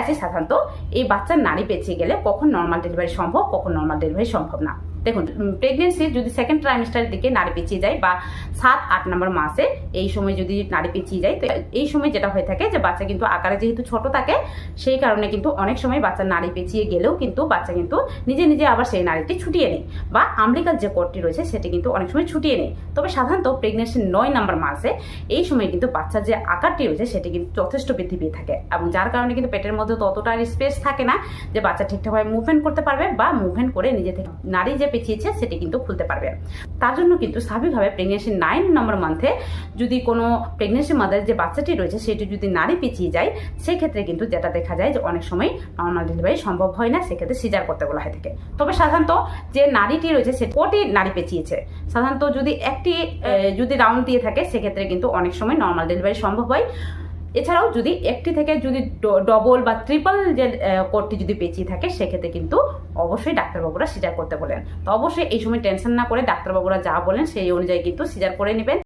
আসি সাধারণত, এই বাচ্চার নারী বেঁচে গেলে কখন নর্মাল ডেলিভারি সম্ভব, কখন নর্মাল ডেলিভারি সম্ভব না। দেখুন প্রেগনেন্সি যদি সেকেন্ড ট্রাইমিস্টারের দিকে নারী পিছিয়ে যায় বা সাত, আট নম্বর মাসে এই সময় যদি নারী পিছিয়ে যায়, তো এই সময় যেটা হয়ে থাকে যে বাচ্চা কিন্তু আকারে যেহেতু ছোট থাকে, সেই কারণে কিন্তু অনেক সময় বাচ্চার নারী পেঁচিয়ে গেলেও কিন্তু বাচ্চা কিন্তু নিজে নিজে আবার সেই নারীটি ছুটিয়ে নেয় বা আমলিকার যে কোডটি রয়েছে সেটি কিন্তু অনেক সময় ছুটিয়ে নেয়। তবে সাধারণত প্রেগনেন্সির নয় নম্বর মাসে এই সময় কিন্তু বাচ্চার যে আকারটি রয়েছে সেটি কিন্তু যথেষ্ট বৃদ্ধি পেয়ে থাকে এবং যার কারণে কিন্তু পেটের মধ্যে ততটা স্পেস থাকে না যে বাচ্চা ঠিকঠাকভাবে মুভমেন্ট করতে পারবে বা মুভমেন্ট করে নিজে থেকে নারী যে পেঁচিয়েছে সেটি কিন্তু খুলতে পারবে। তার জন্য কিন্তু স্বাভাবিকভাবে প্রেগনেন্সি নাইন নম্বর মান্থে যদি কোনো প্রেগনেন্সি মাদার যে বাচ্চাটি রয়েছে, সেটি যদি নারী পিছিয়ে যায়, সেক্ষেত্রে কিন্তু যেটা দেখা যায় যে অনেক সময় নর্মাল ডেলিভারি সম্ভব হয় না, সেক্ষেত্রে সিজার করতে বলা হয় থাকে তবে সাধারণত যে নারীটি রয়েছে, সে কোটি নারী পেঁচিয়েছে সাধারণত যদি একটি যদি রাউন্ড দিয়ে থাকে, সেক্ষেত্রে কিন্তু অনেক সময় নর্মাল ডেলিভারি সম্ভব হয়। এছাড়াও যদি একটি থেকে যদি ডবল বা ট্রিপল যে কোডটি যদি পেঁচিয়ে থাকে, সেক্ষেত্রে কিন্তু অবশ্যই ডাক্তারবাবুরা সিজার করতে বলেন। তো অবশ্যই এই সময় টেনশন না করে ডাক্তারবাবুরা যা বলেন, সেই অনুযায়ী কিন্তু সিজার করে নেবেন।